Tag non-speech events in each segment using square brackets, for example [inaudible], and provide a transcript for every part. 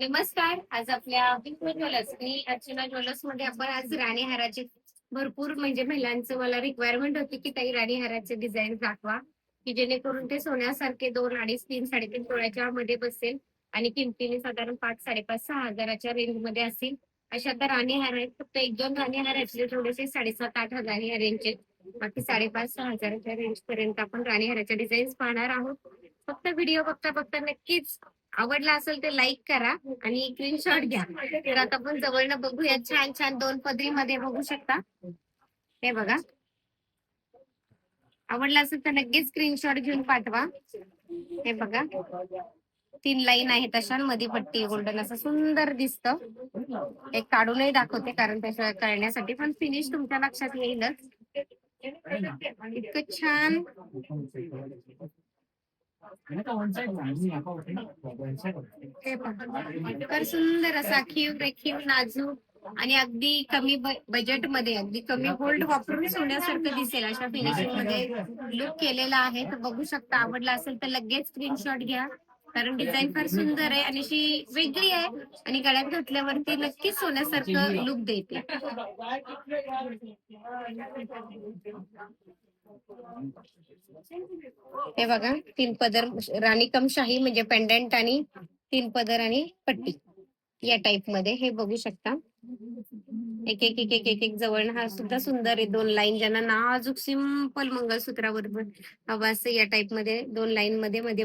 नमस्कार. आज आपल्या पिंपळ ज्वेलर्स आणि अर्चना ज्वेलर्समध्ये आपण आज राणी हाराचे भरपूर म्हणजे महिलांचं मला रिक्वायरमेंट होती की काही राणी हाराचे डिझाईन दाखवा की जेणेकरून ते सोन्यासारखे दोन अडीच तीन साडेतीन तोळ्याच्या मध्ये बसेल आणि किमतीने साधारण पाच साडेपाच सहा हजाराच्या रेंजमध्ये असेल. अशा आता राणी हार आहेत. फक्त एक दोन राणी हार थोडेसे साडेसात आठ हजार या रेंजचे बाकी साडेपाच सहा हजाराच्या रेंज पर्यंत आपण राणी हाराच्या डिझाईन्स पाहणार आहोत. फक्त व्हिडिओ बघता बघता नक्कीच आवडला असेल तर लाईक करा आणि स्क्रीनशॉट घ्या. तर आता आपण जवळनं बघूया छान छान दोन पदरी मध्ये बघू शकता. हे बघा. आवडला असेल तर नक्कीच स्क्रीनशॉट घेऊन पाठवा. हे बघा. तीन लाईन आहेत अशा मध्ये पट्टी गोल्डन असं सुंदर दिसत. एक काढूनही दाखवते कारण त्याशिवाय कळण्यासाठी पण फिनिश तुमच्या लक्षात येईलच. इतकं छान. तर सुंदर असा खीव रेखीव नाजूक आणि अगदी कमी बजेटमध्ये अगदी कमी गोल्ड वापरून सोन्यासारखं दिसेल. अशा फिनिशिंगमध्ये लुक केलेला आहे. तर बघू शकता आवडला असेल तर लगेच स्क्रीनशॉट घ्या. कारण डिझाईन फार सुंदर आहे आणि अशी वेगळी आहे. आणि गळ्यात घातल्यावरती नक्कीच सोन्यासारखं लुक देते. हे बघा तीन पदर राणी कम शाही म्हणजे पेंडंट आणि तीन पदर आणि पट्टी. या टाइपमध्ये हे बघू शकता. एक एक एक एक एक एक जवळ हा सुद्धा सुंदर आहे. दोन लाईन ज्यांना नाजूक सिंपल मंगळसूत्रावर हवा असं या टाइपमध्ये दोन लाईन मध्ये मध्ये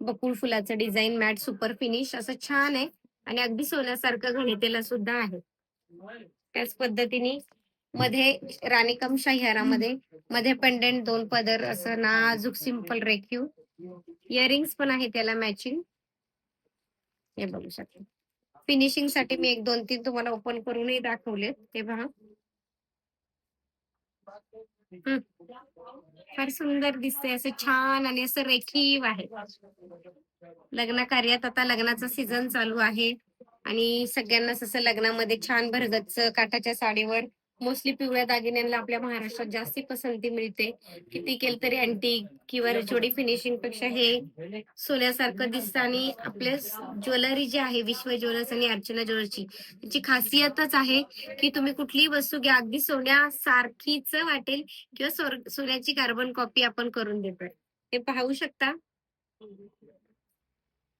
बकुळ फुलाचं डिझाईन मॅट सुपर फिनिश असं छान आहे. आणि अगदी सोन्यासारखं घणितेला सुद्धा आहे. त्याच पद्धतीने मध्ये राणीकम शाहिरामध्ये मध्ये पेंडेंट दोन पदर असं नाजूक सिंपल रेखीव. इयरिंग्स पण आहे त्याला मॅचिंग हे बघू शकता. फिनिशिंगसाठी मी एक दोन तीन तुम्हाला ओपन करूनही दाखवले ते पहा फार सुंदर दिसते असं छान आणि असं रेखीव आहे. लग्न कार्यात आता लग्नाचा सीझन चालू आहे. आणि सगळ्यांना असं लग्नामध्ये छान भरगच्च काठाच्या साडीवर मोस्टली पिवळ्या दागिन्यांना आपल्या महाराष्ट्रात जास्ती पसंती मिळते. किती केलं तरी अँटी किंवा रजोडी फिनिशिंगपेक्षा हे सोन्यासारखं दिसतं. आणि आपले ज्वेलरी जी आहे विश्व ज्वेलर्स आणि अर्चना ज्वेलर्सची त्याची खासियतच आहे की तुम्ही कुठलीही वस्तू घ्या अगदी सोन्यासारखीच वाटेल किंवा सोन्याची कार्बन कॉपी आपण करून देतोय. हे पाहू शकता?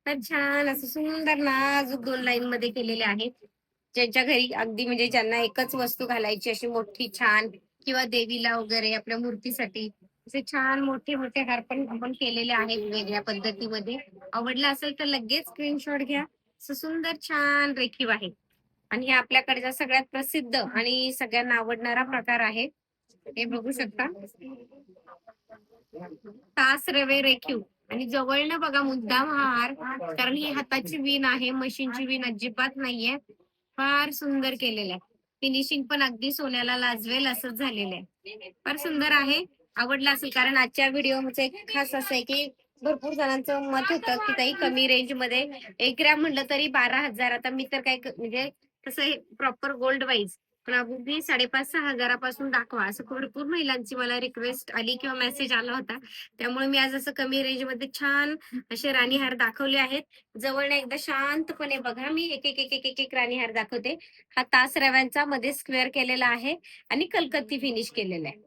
तर छान असं सुंदर नाजूक दोन लाईन मध्ये केलेले आहेत. ज्यांच्या घरी अगदी म्हणजे ज्यांना एकच वस्तू घालायची अशी मोठी छान किंवा देवीला वगैरे आपल्या मूर्तीसाठी असे छान मोठे मोठे हार पण आपण केलेले आहेत वेगळ्या पद्धतीमध्ये. आवडला असेल तर लगेच स्क्रीनशॉट घ्या. असं सुंदर छान रेखीव आहे. आणि हे आपल्याकडचा सगळ्यात प्रसिद्ध आणि सगळ्यांना आवडणारा प्रकार आहे. हे बघू शकता. तास रवे रेखीव. आणि जवळनं बघा मुद्दाम हा हार कारण ही हाताची विण आहे मशीनची विण अजिबात नाहीये. फार सुंदर केलेलं आहे. फिनिशिंग पण अगदी सोन्याला लाजवेल असंच झालेलं आहे. फार सुंदर आहे. आवडला असेल. कारण आजच्या व्हिडिओमध्ये एक खास असं आहे की भरपूर जणांचं मत होतं की ताई कमी रेंजमध्ये एक ग्रॅम म्हणलं तरी बारा हजार. आता मी तर काय म्हणजे तसं प्रॉपर गोल्ड वाईज पण साडेपाच सहा हजारापासून दाखवा. असं भरपूर महिलांची मला रिक्वेस्ट आली किंवा मेसेज आला होता. त्यामुळे मी आज असं कमी रेंजमध्ये छान असे राणीहार दाखवले आहेत. जवळ एकदा शांतपणे बघा. मी एक एक एक एक एक एक राणीहार दाखवते. हा तास रव्यांचा मध्ये स्क्वेअर केलेला आहे आणि कलकत्ती फिनिश केलेला आहे.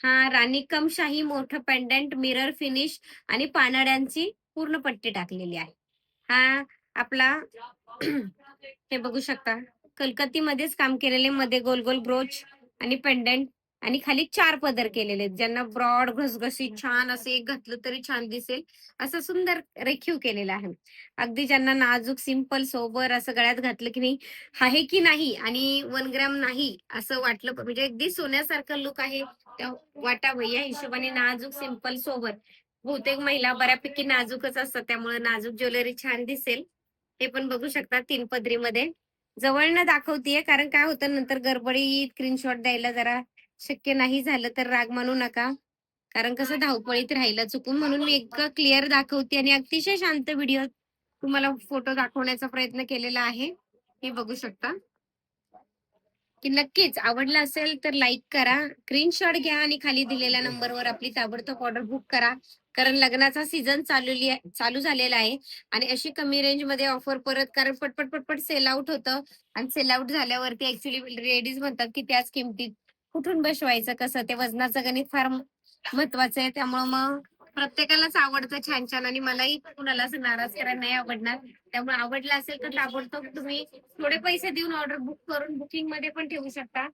हा राणी कम शाही मोठं पेंडंट मिरर फिनिश आणि पानड्यांची पूर्ण पट्टी टाकलेली आहे. हा आपला [clears throat] हे बघू शकता. कलकत्तीमध्येच काम केलेले मध्ये गोल गोल ब्रोच आणि पेंडंट आणि खाली चार पदर केलेले आहेत. ज्यांना ब्रॉड घसघशीत छान असे एक घातलं तरी छान दिसेल. असं सुंदर रेखीव केलेलं आहे. अगदी ज्यांना नाजूक सिंपल सोबर असं गळ्यात घातलं की नाही आहे की नाही आणि वन ग्रॅम नाही असं वाटलं म्हणजे अगदी सोन्यासारखं लुक आहे. त्या वाटावं या हिशोबाने नाजूक सिंपल सोबर बहुतेक महिला बऱ्यापैकी नाजूकच असतात त्यामुळे नाजूक ज्वेलरी छान दिसेल. हे पण बघू शकता तीन पदरीमध्ये. जवळनं दाखवतीये कारण काय होतं नंतर गडबडीत स्क्रीनशॉट द्यायला जरा शक्य नाही झालं तर राग मानू नका. कारण कसं धावपळीत राहिलं चुकून म्हणून मी इतकं क्लिअर दाखवते आणि अतिशय शांत व्हिडिओ तुम्हाला फोटो दाखवण्याचा प्रयत्न केलेला आहे. हे बघू शकता. की नक्कीच आवडलं असेल तर लाईक करा स्क्रीनशॉट घ्या आणि खाली दिलेल्या नंबरवर आपली ताबडतोब ऑर्डर बुक करा. कारण लग्नाचा सीझन चालू चालू झालेला आहे. आणि अशी कमी रेंजमध्ये ऑफर परत कारण पटपट पटपट सेल आउट होतं. आणि सेल आउट झाल्यावरती ऍक्च्युली लेडीज म्हणतात की त्याच किमतीत कुठून बसवायचं कसं? ते वजनाचं गणित फार महत्वाचं आहे. त्यामुळे मग प्रत्येकालाच आवडतं छान छान. आणि मलाही कुणाला असं नाराज करायला नाही आवडणार. त्यामुळे आवडलं असेल तर ताबडतोब तुम्ही थोडे पैसे देऊन ऑर्डर बुक करून बुकिंगमध्ये पण ठेवू शकता.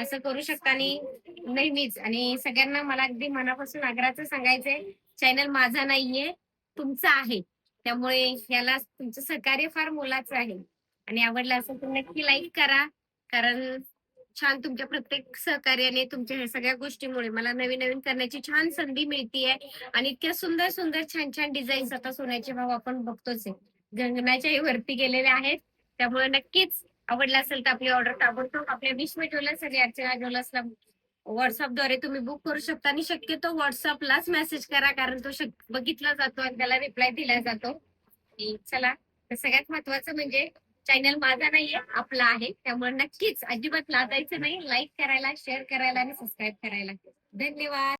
असं करू शकता. आणि नेहमीच आणि सगळ्यांना मला अगदी मनापासून आग्रहाचं सांगायचंय चॅनल माझा नाहीये तुमचा आहे. त्यामुळे याला तुमचं सहकार्य फार मोलाचं आहे. आणि आवडलं असेल तर नक्की लाईक करा. कारण छान तुमच्या प्रत्येक सहकार्याने तुमच्या ह्या सगळ्या गोष्टीमुळे मला नवीन नवीन करण्याची छान संधी मिळतीये. आणि इतक्या सुंदर सुंदर छान छान डिझाईन्स आता सोन्याचे भाव आपण बघतोच आहे. गंगनाच्याही वरती गेलेले आहेत. त्यामुळे नक्कीच आवडलं असेल तर आपली ऑर्डर ताबडतोब आपल्या विश्व ज्वेलर्स आणि अर्चना ज्वेलर्सला व्हॉट्सअपद्वारे तुम्ही बुक करू शकता आणि शक्यतो व्हॉट्सअपलाच मेसेज करा कारण तो बघितला जातो आणि त्याला रिप्लाय दिला जातो. चला तर सगळ्यात महत्वाचं म्हणजे चॅनल माझा नाहीये आपला आहे. त्यामुळे नक्कीच अजिबात लादायचं नाही. लाईक करायला शेअर करायला आणि सबस्क्राईब करायला. धन्यवाद.